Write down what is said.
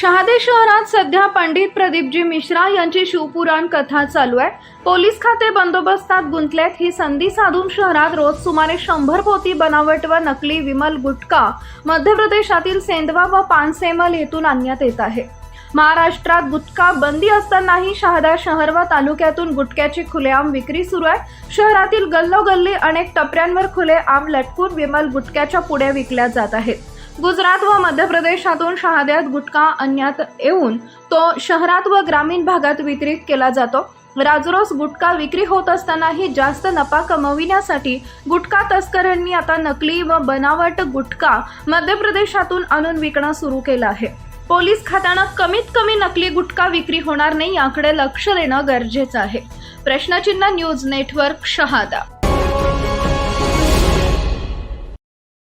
शहादे शहरात सध्या पंडित प्रदीपजी मिश्रा यांची शिवपुराण कथा चालू आहे. पोलीस खाते बंदोबस्तात गुंतल्यात ही संधी साधून शहरात रोज सुमारे शंभर पोती बनावट व नकली विमल गुटखा मध्य प्रदेशातील सेंदवा व पानसेमल येथून आणण्यात येत आहे. महाराष्ट्रात गुटखा बंदी असतानाही शहादा शहर व तालुक्यातून गुटख्याची खुलेआम विक्री सुरू आहे. शहरातील गल्लोगल्ली अनेक टपऱ्यांवर खुलेआम लटकून विमल गुटख्याच्या पुढे विकल्या जात आहेत. गुजरात व मध्य प्रदेशातून शहाद्यात गुटखा आणण्यात येऊन तो शहरात व ग्रामीण भागात वितरित केला जातो. राजरोस गुटखा विक्री होत असतानाही जास्त नफा कमविण्यासाठी गुटखा तस्करांनी आता नकली व बनावट गुटखा मध्य प्रदेशातून आणून विकणं सुरू केलं आहे. पोलीस खात्यानं कमीत कमी नकली गुटखा विक्री होणार नाही याकडे लक्ष देणं गरजेचं आहे. प्रश्नचिन्ह न्यूज नेटवर्क शहादा